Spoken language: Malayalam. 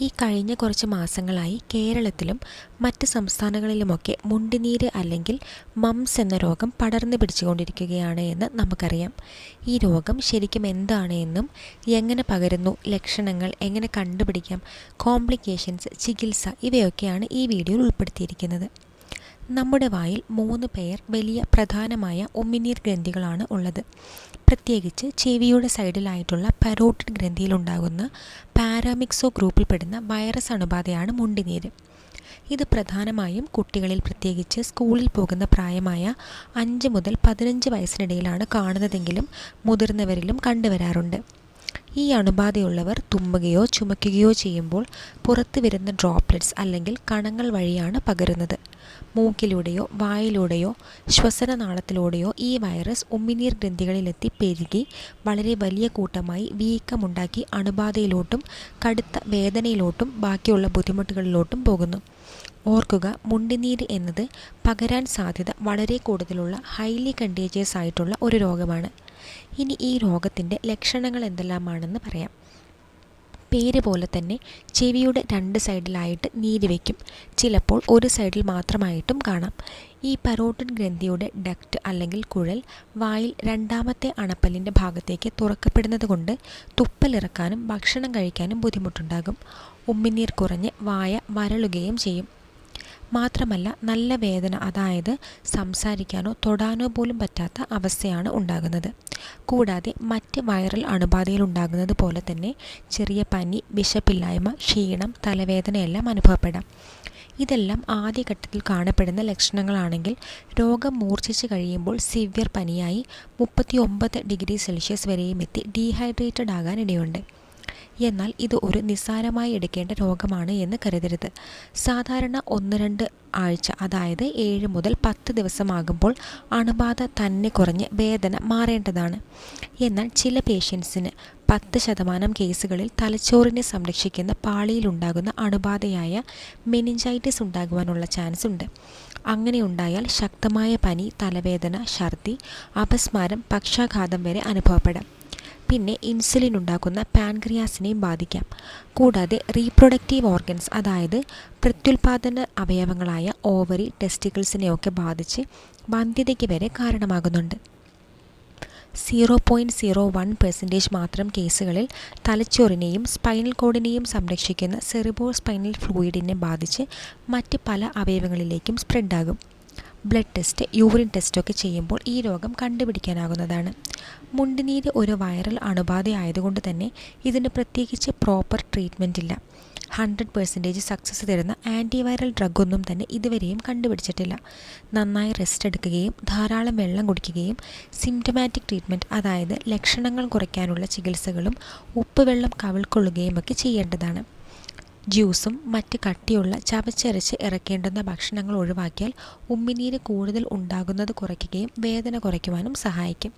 ഈ കഴിഞ്ഞ കുറച്ച് മാസങ്ങളായി കേരളത്തിലും മറ്റ് സംസ്ഥാനങ്ങളിലുമൊക്കെ മുണ്ടിനീര് അല്ലെങ്കിൽ മംസ് എന്ന രോഗം പടർന്നു പിടിച്ചുകൊണ്ടിരിക്കുകയാണ് എന്ന് നമുക്കറിയാം. ഈ രോഗം ശരിക്കും എന്താണ് എന്നും എങ്ങനെ പകരുന്നു ലക്ഷണങ്ങൾ എങ്ങനെ കണ്ടുപിടിക്കാം കോംപ്ലിക്കേഷൻസ് ചികിത്സ ഇവയൊക്കെയാണ് ഈ വീഡിയോയിൽ ഉൾപ്പെടുത്തിയിരിക്കുന്നത്. നമ്മുടെ വായിൽ മൂന്ന് പെയർ വലിയ പ്രധാനമായ ഉമിനീർ ഗ്രന്ഥികളാണ് ഉള്ളത്. പ്രത്യേകിച്ച് ചെവിയുടെ സൈഡിലായിട്ടുള്ള പരോട്ടിഡ് ഗ്രന്ഥിയിലുണ്ടാകുന്ന പാരാമിക്സോ ഗ്രൂപ്പിൽപ്പെടുന്ന വൈറസ് അണുബാധയാണ് മുണ്ടിനീര്. ഇത് പ്രധാനമായും കുട്ടികളിൽ പ്രത്യേകിച്ച് സ്കൂളിൽ പോകുന്ന പ്രായമായ അഞ്ച് മുതൽ പതിനഞ്ച് വയസ്സിനിടയിലാണ് കാണുന്നതെങ്കിലും മുതിർന്നവരിലും കണ്ടുവരാറുണ്ട്. ഈ അണുബാധയുള്ളവർ തുമ്മുകയോ ചുമയ്ക്കുകയോ ചെയ്യുമ്പോൾ പുറത്തു വരുന്ന ഡ്രോപ്ലെറ്റ്സ് അല്ലെങ്കിൽ കണങ്ങൾ വഴിയാണ് പകരുന്നത്. മൂക്കിലൂടെയോ വായിലൂടെയോ ശ്വസനനാളത്തിലൂടെയോ ഈ വൈറസ് ഉമ്മിനീർ ഗ്രന്ഥികളിലെത്തി പെരുകി വളരെ വലിയ കൂട്ടമായി വീക്കമുണ്ടാക്കി അണുബാധയിലോട്ടും കടുത്ത വേദനയിലോട്ടും ബാക്കിയുള്ള ബുദ്ധിമുട്ടുകളിലോട്ടും പോകുന്നു. ഓർക്കുക മുണ്ടിനീര് എന്നത് പകരാൻ സാധ്യത വളരെ കൂടുതലുള്ള ഹൈലി കണ്ടേജിയസ് ആയിട്ടുള്ള ഒരു രോഗമാണ്. ഇനി ഈ രോഗത്തിന്റെ ലക്ഷണങ്ങൾ എന്തെല്ലാമാണെന്ന് പറയാം. പേര് പോലെ തന്നെ ചെവിയുടെ രണ്ട് സൈഡിലായിട്ട് നീര് വയ്ക്കും ചിലപ്പോൾ ഒരു സൈഡിൽ മാത്രമായിട്ടും കാണാം. ഈ പരോട്ടിൻ ഗ്രന്ഥിയുടെ ഡക്റ്റ് അല്ലെങ്കിൽ കുഴൽ വായിൽ രണ്ടാമത്തെ അണപ്പല്ലിന്റെ ഭാഗത്തേക്ക് തുറക്കപ്പെടുന്നത് കൊണ്ട് തുപ്പലിറക്കാനും ഭക്ഷണം കഴിക്കാനും ബുദ്ധിമുട്ടുണ്ടാകും. ഉമ്മിനീർ കുറഞ്ഞ് വായ വരളുകയും ചെയ്യും. മാത്രമല്ല നല്ല വേദന അതായത് സംസാരിക്കാനോ തൊടാനോ പോലും പറ്റാത്ത അവസ്ഥയാണ് ഉണ്ടാകുന്നത്. കൂടാതെ മറ്റ് വൈറൽ അണുബാധയിൽ ഉണ്ടാകുന്നത് പോലെ തന്നെ ചെറിയ പനി വിശപ്പില്ലായ്മ ക്ഷീണം തലവേദനയെല്ലാം അനുഭവപ്പെടാം. ഇതെല്ലാം ആദ്യഘട്ടത്തിൽ കാണപ്പെടുന്ന ലക്ഷണങ്ങളാണെങ്കിൽ രോഗം മൂർച്ഛിച്ച് കഴിയുമ്പോൾ സിവിയർ പനിയായി മുപ്പത്തി ഒമ്പത് ഡിഗ്രി സെൽഷ്യസ് വരെയും എത്തി ഡീഹൈഡ്രേറ്റഡ് ആകാൻ ഇടയുണ്ട്. എന്നാൽ ഇത് ഒരു നിസ്സാരമായി എടുക്കേണ്ട രോഗമാണ് എന്ന് കരുതരുത്. സാധാരണ ഒന്ന് രണ്ട് ആഴ്ച അതായത് ഏഴ് മുതൽ പത്ത് ദിവസമാകുമ്പോൾ അണുബാധ തന്നെ കുറഞ്ഞ് വേദന മാറേണ്ടതാണ്. എന്നാൽ ചില പേഷ്യൻസിന് പത്ത് ശതമാനം കേസുകളിൽ തലച്ചോറിനെ സംരക്ഷിക്കുന്ന പാളിയിലുണ്ടാകുന്ന അണുബാധയായ മെനിഞ്ചൈറ്റിസ് ഉണ്ടാകുവാനുള്ള ചാൻസ് ഉണ്ട്. അങ്ങനെ ഉണ്ടായാൽ ശക്തമായ പനി തലവേദന ഛർദി അപസ്മാരം പക്ഷാഘാതം വരെ അനുഭവപ്പെടാം. പിന്നെ ഇൻസുലിൻ ഉണ്ടാക്കുന്ന പാൻക്രിയാസിനെയും ബാധിക്കാം. കൂടാതെ റീപ്രൊഡക്റ്റീവ് ഓർഗൻസ് അതായത് പ്രത്യുൽപാദന അവയവങ്ങളായ ഓവറി ടെസ്റ്റിക്കിൾസിനെയൊക്കെ ബാധിച്ച് വന്ധ്യതയ്ക്ക് വരെ കാരണമാകുന്നുണ്ട്. Zero point zero one percentage മാത്രം കേസുകളിൽ തലച്ചോറിനെയും സ്പൈനൽ കോഡിനെയും സംരക്ഷിക്കുന്ന സെറിബോ സ്പൈനൽ ഫ്ലൂയിഡിനെ ബാധിച്ച് മറ്റ് പല അവയവങ്ങളിലേക്കും സ്പ്രെഡാകും ബ്ലഡ് ടെസ്റ്റ് യൂറിൻ ടെസ്റ്റൊക്കെ ചെയ്യുമ്പോൾ ഈ രോഗം കണ്ടുപിടിക്കാനാകുന്നതാണ്. മുണ്ടിനീര് ഒരു വൈറൽ അണുബാധ ആയതുകൊണ്ട് തന്നെ ഇതിന് പ്രത്യേകിച്ച് പ്രോപ്പർ ട്രീറ്റ്മെന്റ് ഇല്ല. ഹൺഡ്രഡ് പെർസെന്റേജ് സക്സസ് തരുന്ന ആന്റിവൈറൽ ഡ്രഗൊന്നും തന്നെ ഇതുവരെയും കണ്ടുപിടിച്ചിട്ടില്ല. നന്നായി റെസ്റ്റ് എടുക്കുകയും ധാരാളം വെള്ളം കുടിക്കുകയും സിംറ്റമാറ്റിക് ട്രീറ്റ്മെന്റ് അതായത് ലക്ഷണങ്ങൾ കുറയ്ക്കാനുള്ള ചികിത്സകളും ഉപ്പുവെള്ളം കവിൾക്കൊള്ളുകയും ഒക്കെ ചെയ്യേണ്ടതാണ്. ജ്യൂസും മറ്റ് കട്ടിയുള്ള ചവച്ചരച്ച് ഇറക്കേണ്ടുന്ന ഭക്ഷണങ്ങൾ ഒഴിവാക്കിയാൽ ഉമ്മിനീര് കൂടുതൽ ഉണ്ടാകുന്നത് കുറയ്ക്കുകയും വേദന കുറയ്ക്കുവാനും സഹായിക്കും.